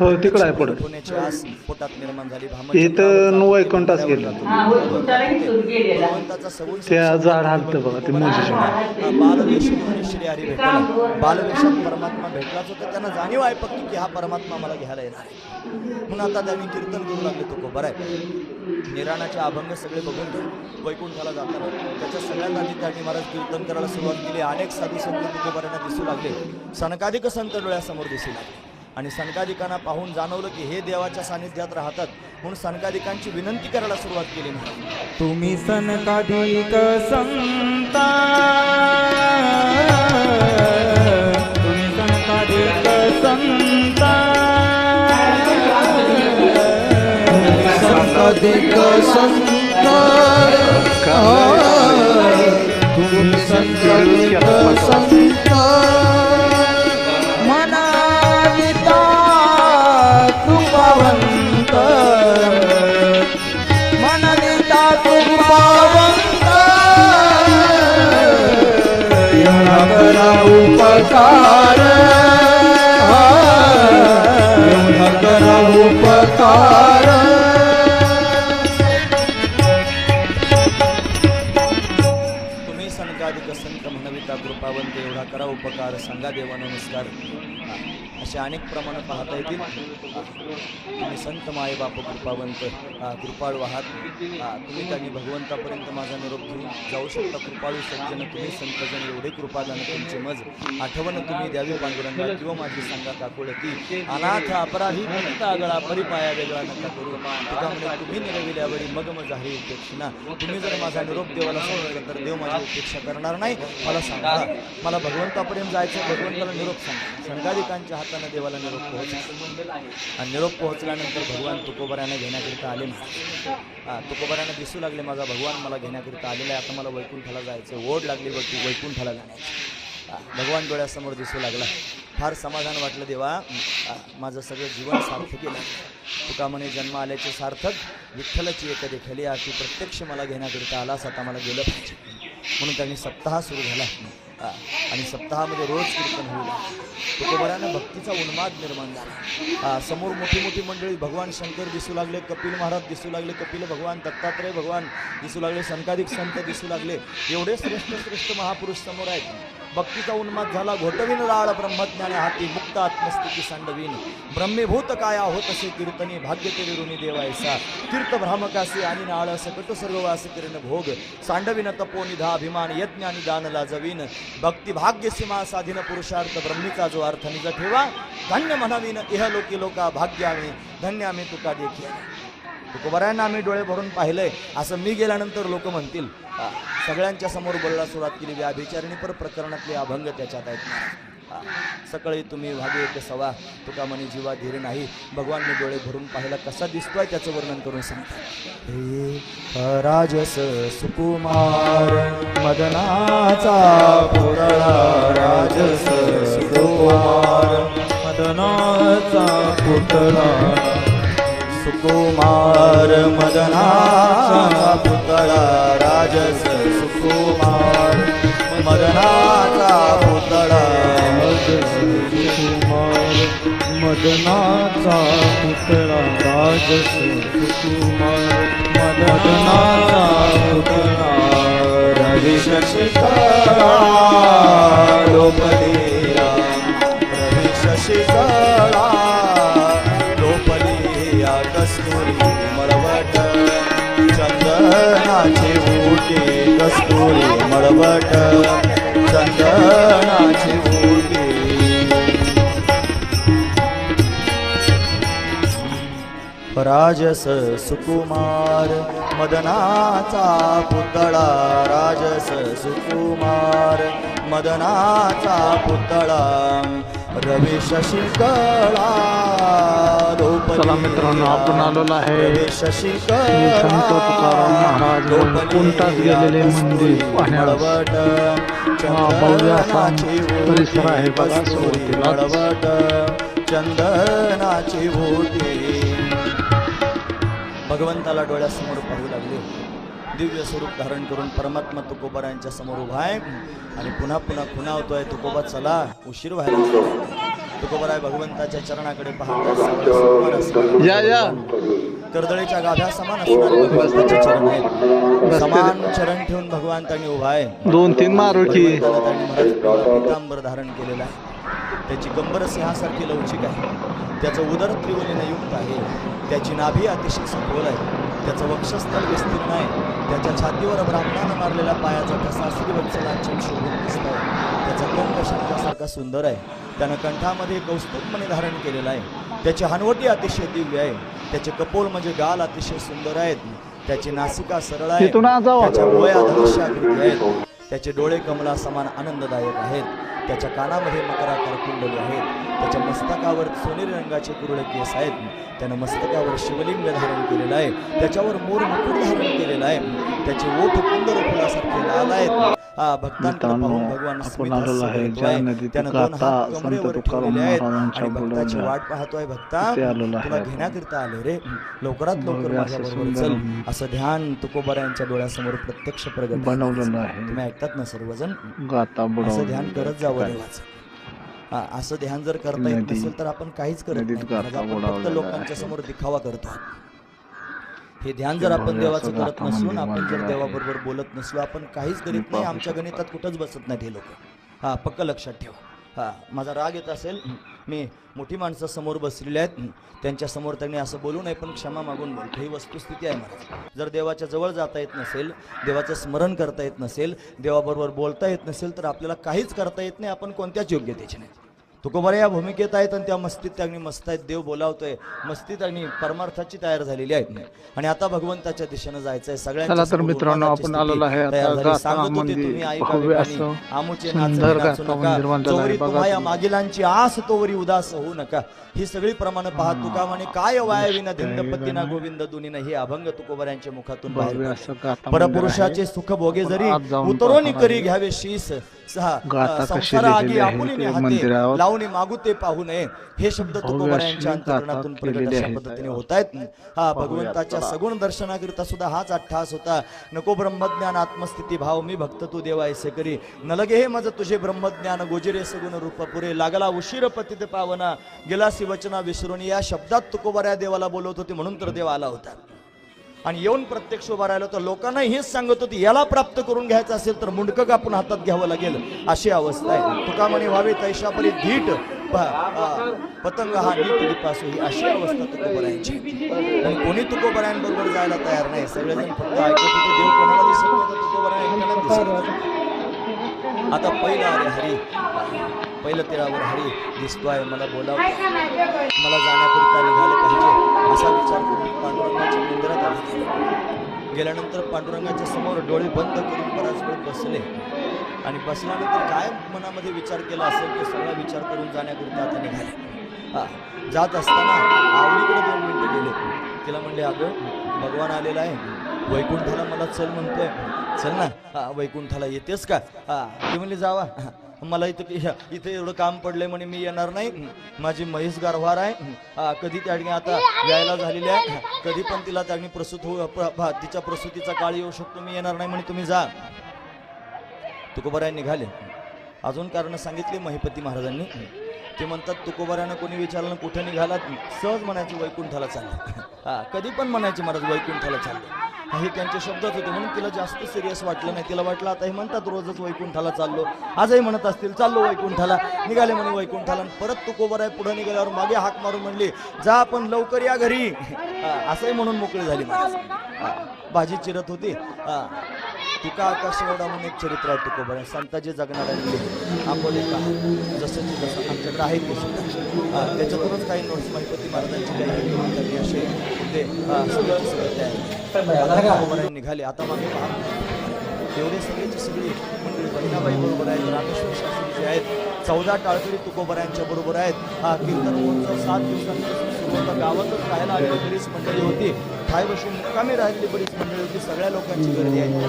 हो, तिकडं आहे पुढं. होण्याची आस पोटात निर्माण झाली इथं न वैकुंठाच गेलं. त्या झाड हालतं बघा ते मोजीच्या बालवेश श्री हरी भेटला. बालवेशात परमात्मा भेटलाच होता त्यांना जाणीव आहे पक्की की हा परमात्मा मला घ्यायला येणार आहे. म्हणून आता त्यांनी कीर्तन करू लागले तो बरं आहे. निराणाचे अभंग सगळे बघून घेऊन वैकुंठाला जाताना त्याच्या सगळ्यात आधी त्यांनी महाराज कीर्तन करायला सुरुवात केली. अनेक साधू संत तुकोबाऱ्यांना दिसू लागले. सनकाधिक संत डोळ्यासमोर दिसू लागले. आणि सनकाधिकांना पाहून जाणवलं की हे देवाच्या सानिध्यात राहतात. म्हणून सनकाधिकांची विनंती करायला सुरुवात केली महाराज. तुम्ही सनकाधिक संता. संकटिक संत तुम्ही संकटिक संत मनाविता कृपावंत मनविता कृपावंत एवढा करा उपकार. उपकार सांगा देवा नमस्कार हा, असे अनेक प्रमाणात पाहता येतील. तुम्ही संत माये कृपावंत कृपाळू आहात. तुम्ही त्यांनी भगवंतापर्यंत माझा निरोप घेऊन जाऊ शकता. कृपाळू सज्जन तुम्ही संतजन एवढे कृपादान तुमचे मज. आठवण तुम्ही द्यावी पांडुरंगा किंवा माझी सांगा काकुळती अनाथ अपराधी पतिता आगळा परिपाया वेगळा नका करू. त्यामुळे तुम्ही निरविल्यावरी मग मग झाली उपेक्षिना तुम्ही जर माझा निरोप देवाला सांगितलं तर देव माझी उपेक्षा करणार नाही. मला सांगा. मला भगवंतापर्यंत जायचं भगवंताला निरोप सांगा. संघाधिकांच्या हाताने देवाला निरोप पोहोचला. आणि निरोप पोहोचल्यानंतर भगवान तुकोबऱ्यानं घेण्याकरिता आले नाही. हा, तुकोबऱ्यानं दिसू लागले माझा भगवान मला घेण्याकरिता आलेला आहे. आता मला वैकुंठाला जायचं ओढ लागली बघ वैकुंठाला जाण्याची भगवान डोळ्यासमोर दिसू लागला. फार समाधान वाटलं देवा माझं सगळं जीवन सार्थ केलं. तुका म्हणे जन्म आल्याचे सार्थक विठ्ठलाची एक देखली की प्रत्यक्ष मला घेण्याकरिता आलास आता मला गेलं पाहिजे. म्हणून त्यांनी सप्ताह सुरू झाला. आणि सप्ताहामध्ये रोज कीर्तन होऊ लागलं तुकोबऱ्यानं भक्तीचा उन्माद निर्माण झाला. समोर मोठी मोठी मंडळी भगवान शंकर दिसू लागले कपिल महाराज दिसू लागले कपिल भगवान दत्तात्रय भगवान दिसू लागले संकाधिक संत दिसू लागले. एवढे श्रेष्ठ श्रेष्ठ महापुरुष समोर आहेत. भक्तीचा उन्माद झाला घोटविन राळ ब्रह्मज्ञाने हाती मुक्त आत्मस्थिती सांडवीन. ब्रह्मीभूत काया होत असे कीर्तनी भाग्य तरी ऋणी देवायसा. तीर्थ भ्रामकासी आणि नाळ सकट सर्ववास किरण भोग. सांडविन तपोनिधा अभिमान यज्ञ आणि दान लाजवीन. भक्ती भाग्य सीमा साधीन पुरुषार्थ ब्रह्मीचा जो अर्थ निज ठेवा. धन्य म्हणावीन इह लोकी लोका भाग्य आम्ही धन्य आम्ही तुका देखील. तुकोबऱ्यांना आम्ही डोळे भरून पाहिलंय. असं मी गेल्यानंतर लोक म्हणतील. सगळ्यांच्या समोर बोलायला सुरुवात केली. व्याभिचारिणी पर प्रकरणातले अभंग त्याच्यात आहेत. सकाळी तुम्ही भागी येते सवा. तुका म्हणे जीवा धीर नाही. भगवानने डोळे भरून पाहिला कसा दिसतोय त्याचं वर्णन करून सांगतात. हे राजस सुकुमार मदनाचा पुरळा राजस सुकुमार मदनाचा पुतळा सुकुमार मदनाचा पुतळा राजस सुकुमार मदनाचा पुतळा कुमार मदनाचा पुतळा राजस सुकुमार मदनाचा पुतळा रवी द्रौपदी ऊटी मळवट चंदनाची राजस सुकुमार मदनाचा पुतळा. राजस सुकुमार मदनाचा पुतळा. रवी शशिकळा चला मित्रांनो, आपण आलेलो आहे श्री संत तुकाराम महाराज वैकुंठात गेलेले मंदिर पाहण्यास. हा, भव्य असा परिसर आहे बघा. चंदनाची भोटी भगवंताला डोळ्यासमोर पाहू लागले दिव्य स्वरूप धारण करून परमात्मा तुकोबा यांच्या समोर उभा आहे. आणि पुन्हा पुन्हा खुणावतोय तुकोबा चला उशीर व्हायला. तुकोबराय भगवंताच्या चरणाकडे या या. कर्दळीच्या गाभ्या समान असणारे भगवंताचे चरण आहेत. समान चरण ठेवून भगवंतांनी उभा आहे. दोन तीन मारू की भगवंताला त्यांनी महाराज पितांबर धारण केलेला आहे. त्याची कंबर सिंहासारखी लवचिक आहे. त्याचं उदर त्रिवलीने युक्त आहे. त्याची नाभी अतिशय सखोल आहे. त्याचं वक्षस्थल विस्तीर्ण आहे त्याच्या छातीवर ब्राह्मणानं मारलेल्या पायाचा ठसा श्रीवत्सलांचे शोभून दिसत आहे त्याचा कंठ शंखासारखा सुंदर आहे. त्यानं कंठामध्ये कौस्तुभमणी धारण केलेलं आहे. त्याची हनवटी अतिशय दिव्य आहे. त्याचे कपोल म्हणजे गाल अतिशय सुंदर आहेत. त्याची नासिका सरळ आहे. त्याच्या डोळ्या धनुष्याकृती आहेत. त्याचे डोळे कमला समान आनंददायक आहेत. त्याच्या कानामध्ये मकराकार कुंडली आहेत. त्याच्या मस्तकावर सोनेरी रंगाचे कुरळे केस आहेत. त्यानं मस्तकावर शिवलिंग धारण केलेलं आहे. त्याच्यावर मोर मुकुट धारण केलेलं आहे. त्याचे ओठ कुंदर फुलासारखे लाल आहेत. भक्ताची. वाट पाहतोय भक्ता. तुला. घेण्याकरिता आलो रे. लवकरात लवकर असं चल. ध्यान तुकोबारा यांच्या डोळ्यासमोर प्रत्यक्ष प्रगट. बनवलेलं आहे. तुम्ही ऐकतात ना सर्वजण? गाता असं ध्यान करत जावं देवाचं. असं ध्यान जर करता येत नसेल तर आपण काहीच करत नाही गाथा महाराज, आपण फक्त लोकांच्या. समोर दिखावा करतो हे ध्यान जर आपण भव्य देवाचं करत नसलो ना आपण जर. देवाबरोबर बोलत नसलो आपण काहीच करीत नाही आमच्या. गणितात कुठंच बसत नाहीत हे लोक हा पक्क लक्षात ठेवा हा माझा राग येत असेल मी मोठी माणसं समोर बसलेली आहेत. त्यांच्यासमोर त्यांनी असं बोलू नये पण क्षमा मागून बोलतो ही वस्तुस्थिती आहे महाराज जर देवाच्या जवळ जाता येत नसेल देवाचं स्मरण करता येत नसेल देवाबरोबर बोलता येत नसेल तर आपल्याला काहीच करता येत नाही. आपण कोणत्याच योग्यतेचे नाही. तुकोबारा या भूमिकेत आहेत आणि त्या मस्तीत त्यांनी मस्त आहेत. देव बोलावतोय. मस्तीत आणि परमार्थाची तयार झालेली आहेत. आणि आता भगवंताच्या दिशेनं जायचंय. सगळ्यांच्या चला तर मित्रांनो, आपण आलेलो आहे तुम्ही. मागिलांची आस तोवरी उदास होऊ नका. ही सगळी प्रमाण पाहत तुका म्हणे काय वायविना धिंडपतीना गोविंद दुनीन? ही अभंग तुकोबऱ्यांच्या मुखातून बाहेर. परपुरुषाचे सुख भोगे जरी उतरोनी करी. घ्यावे शीस. सहा संसार आगी आपुली हाते लावणी मागू ते पाहू नये. हे शब्द अंतकरणातून गाथा प्रगट अशा. पद्धतीने होत आहेत. हा भगवंताच्या सगुण दर्शनाकरिता सुद्धा हाच अठ्ठास होता. नको ब्रह्मज्ञान आत्मस्थिती भाव मी भक्त तू देवा ऐसे करी. न लगे हे मज तुझे ब्रह्मज्ञान गोजिरे सगुण रूप पुरे. लागला उशीर पतित पावना. गेलासी वचना विसरून या शब्दात तुकोबऱ्या देवाला बोलवत होती म्हणून तर देव आला होता. आणि येऊन प्रत्यक्ष उभा राहिलो तर लोकांना हेच सांगत होती याला प्राप्त करून घ्यायचं असेल तर मुंडकं कापून हातात घ्यावं लागेल अशी अवस्था आहे. तुका म्हणे व्हावे तैशापरी धीट पतंग हा नीट दिपासू ही अशी अवस्था तुकोबरायांची. पण कोणी तुकोबरायांबरोबर जायला तयार नाही. सगळेजण फक्त ऐकत होते देव कोणाला दिसत नव्हता तुकोबराय एकट्याला दिसत आता पहिलं अरे हरी पहिलं तिळावर हरी दिसतोय मला बोलावतो मला जाण्याकरिता गेल्यानंतर पांडुरंगाच्या समोर डोळे बंद करून बराच वेळ बसले. आणि बसल्यानंतर काय मनामध्ये विचार केला असेल तो सगळा विचार करून जाण्याकरिता आता निघाले. जात असताना आवडीकडे दोन मिनटं गेले. तिला म्हणले अगं भगवान आलेला आहे. वैकुंठाला मला चल म्हणतोय. चल ना. वैकुंठाला येतेस का? ती म्हणली जावा. मला इथं इथे एवढं काम पडलंय म्हणे मी येणार नाही. माझी म्हैस गारवार आहे. कधी त्या ठिकाणी आता यायला झालेली आहे? कधी पण तिला त्या ठिकाणी प्रसूत हो तिच्या प्रसूतीचा काळ येऊ शकतो. मी येणार नाही म्हणे तुम्ही जा. तुकोबराय निघाले. अजून कारण सांगितली महिपती महाराजांनी. ते म्हणतात तुकोबऱ्यानं कोणी विचारलं कुठे निघालात? सहज म्हणायचं वैकुंठाला चालले. हा कधी पण म्हणायचे महाराज वैकुंठाला चालले. हे त्यांचे शब्दच होते. म्हणून तिला जास्त सिरियस वाटलं नाही. तिला वाटलं आता हे म्हणतात रोजच वैकुंठाला चाललो. आजही म्हणत असतील चाललो वैकुंठाला. निघाले म्हणे वैकुंठाला. आणि परत तुकोबराय पुढे निघाल्यावर मागे हाक मारून म्हणली जा आपण लवकर या घरी. असंही म्हणून मोकळी झाली भाजी चिरत होती. तुका आकाश एवढा म्हणून एक चरित्र आहे तुकोबरा संताजी जगणाऱ्यांनी आपण एका जसं की जसं आमच्याकडे आहे ते सुद्धा. त्याच्यातूनच काही नोट्स महिपती महाराजांची त्यांनी असे सगळ्याचे सगळे निघाले. आता मागे पहा एवढे सगळेची सगळी मंडळी बहिणाबाई बरोबर आहेत. रामेश्वर शास्त्री जे आहेत चौदा टाळकरी तुकोबऱ्यांच्या बरोबर आहेत. हा कीर्तन महोत्सव सात दिवसांपासून सुरू होता. गावातच राहायला आलेली बरीच मंडळी होती. ठाय बसून मुक्कामी राहिलेली बरीच मंडळी होती. सगळ्या लोकांची गर्दी आहे.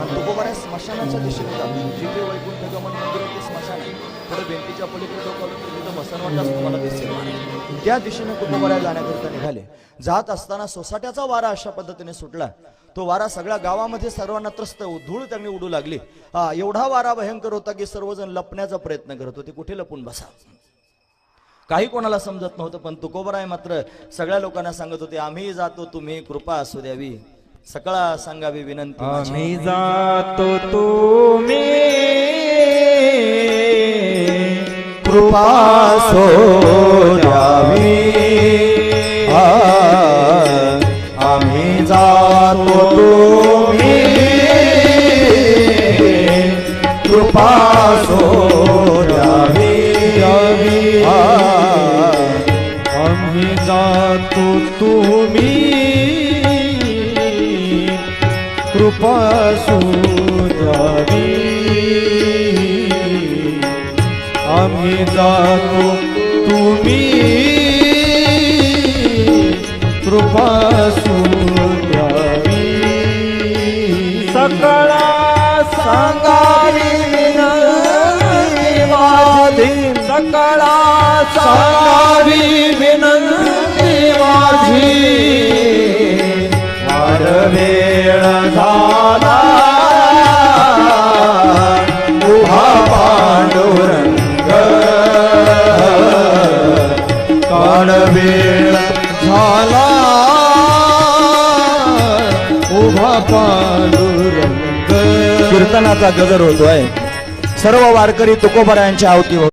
आणि तुकोबऱ्या स्मशानाच्या दिशेने. जातात जिथे वैकुंठ गमन मंदिर ते स्मशान आहे. थोडं भिंतीच्या पलीकडे डोकावलं तर तिथं मसनवाटाच तुम्हाला दिसेल त्या दिशेने तुकोबऱ्या जाण्याकरिता निघाले. जात असताना सोसाट्याचा वारा अशा पद्धतीने सुटला. तो वारा सगळ्या गावामध्ये सर्वांना त्रस्त धूळ त्यांनी उडू लागली. हा एवढा वारा भयंकर होता की सर्वजण लपण्याचा प्रयत्न करत होते. कुठे लपून बसा? काही कोणाला समजत नव्हतं पण तुकोबराय मात्र सगळ्या लोकांना सांगत होते आम्ही जातो तुम्ही कृपा असू द्यावी. सकाळ सांगावी विनंती आम्ही जातो तुम्ही कृपा सो द्यावी. आम्ही जातो तुम्ही कृपा सुजावी आम्ही जातो तुम्ही कृपा सुजावी सकळा सांगा सांगावी विनंती माझी. वार वेळ झाला. उभा पांडुरंग. काळ वेळ झाला. उभा पांडुरंग. कीर्तनाचा गजर होतोय. सर्व वारकरी तुकोबरायांच्या आवती